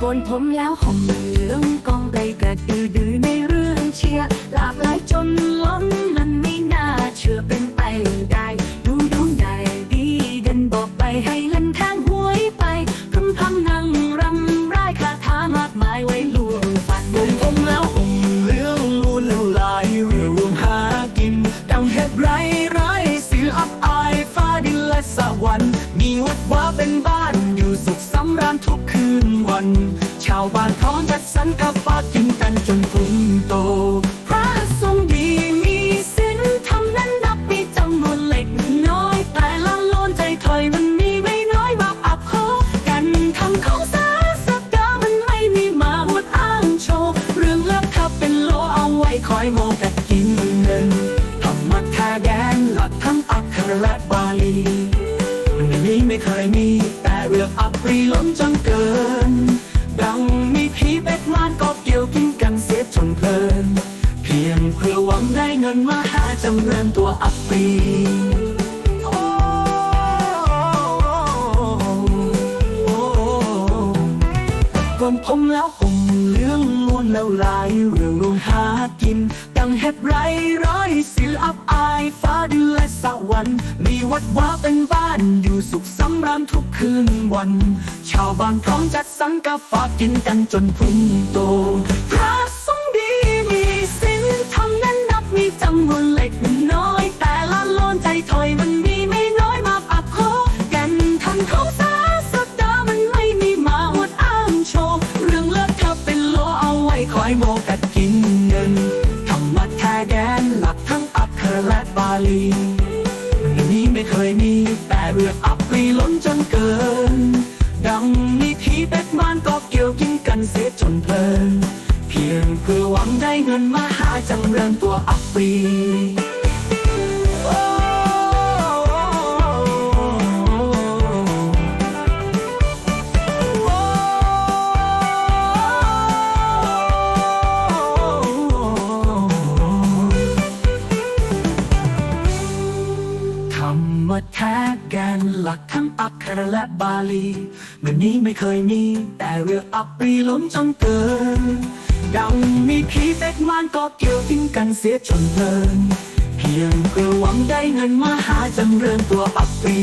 โกนผมแล้วห่มเหลืองกองไกลกระดือดือในเรื่องเชียร์หลากหลายจนล้นมันไม่น่าเชื่อเป็นไปได้ ดูดูได้ดีเด่นบอกไปให้เล่นทางหวยไปพึมพำนั่งรำร่ายคาถามากมายไว้ลวงฝันโกนผมแล้วห่มเหลืองลูนแล้วลายเรือรวมหากินดังเห็ดไรไรสื่ออับอายฟ้าดินและสวรรค์มีวัดว่าเป็นบ้านอยู่สุขสำราญทุกคืน วันชาวบ้านพร้อมจัดสรรกับฟ้ากินกันจนพุ่งโต พระทรงดีมีศีลทำนั้นนับมีจำนวนเล็กน้อย แต่ละโลนใจถอยมันมีไม่น้อยมาอับโคกันทำของสาสักดามันไม่มีมาอวดอ้างโชว์ เรื่องเลิกทับเป็นโลเอาไว้คอยโมแต่กินเงินธรรมะแท้แดนหลักทั้งอักขระและบาลี มันนี้ไม่เคยมี เรื่องอัปรีล้นจนเกิน ดังมีผีเป็ดมานก็เกี่ยวกินกันเสียจนเพลิน เพียงเพื่อหวังได้เงินมาหาจำเริญตัวอัปรีโอ้โอ้กนผมแล้วห่มเหลืองล้วนแล้วลายเรื่องลงหากินดังเห็ดไรร้อยศิลอับอายฟ้าดินและสวรรค์มีวัดว่าเป็นบ้านอยู่สุขสำราญทุกคืนวัน ชาวบ้านพร้อมจัดสังกาฝากกินกันจนพุ่งโต เรืออัปรีล้นจนเกิน ดังนิทีเป็ดมานก็เกี่ยวกินกันเสียจนเพลิน เพียงเพื่อหวังได้เงินมาหาจังเริงตัวอัป แท้แกนหลักทั้งอักขระและบาลีเมื่อนี้ไม่เคยมี แต่เรืออัปรีล้มจนเกินดังมีผีเป็กมานก็เกี่ยวทิ้งกันเสียจนเพลิน เพียงเพื่อหวังได้เงินมาหาจำเริญตัวอัปรี